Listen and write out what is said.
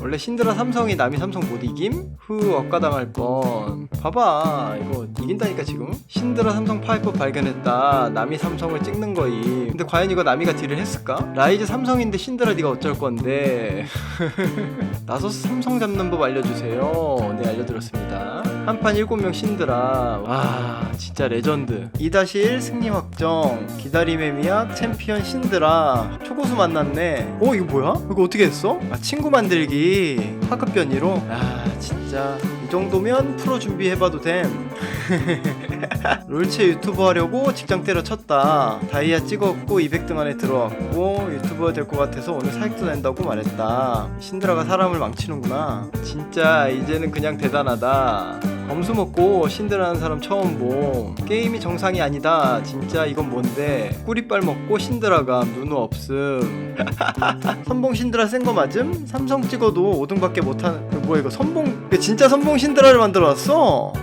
원래 신드라 삼성이 남이 삼성 못 이김? 후 억가당할 뻔. 봐봐 이거 이긴다니까 지금. 신드라 삼성 파이프 발견했다. 남이 삼성을 찍는 거임. 근데 과연 이거 남이가 딜을 했을까? 라이즈 삼성인데 신드라 네가 어쩔 건데? 나서스 삼성 잡는 법 알려주세요. 네 알려드렸습니다 한 판 7명 신드라. 와 진짜 레전드. 2-1 승리 확정. 기다림의 미학 챔피언 신드라. 초고수 만났네. 어 이거 뭐야? 이거 어떻게 했어? 아 친구 만들기. 하급 변이로? 아 진짜. 이 정도면 프로 준비해봐도 됨. 롤체 유튜버 하려고 직장 때려쳤다. 다이아 찍었고 200등 안에 들어왔고 유튜버 될 것 같아서 오늘 사익도 낸다고 말했다. 신드라가 사람을 망치는구나. 진짜 이제는 그냥 대단하다 검수 먹고 신드라는 사람 처음 봄 게임이 정상이 아니다. 진짜 이건 뭔데? 꾸리빨 먹고 신드라가 누누 없음. 선봉 신드라 센 거 맞음? 삼성 찍어도 5등밖에 못하는 그 뭐야 이거 선봉 진짜 선봉 신드라를 만들어 놨어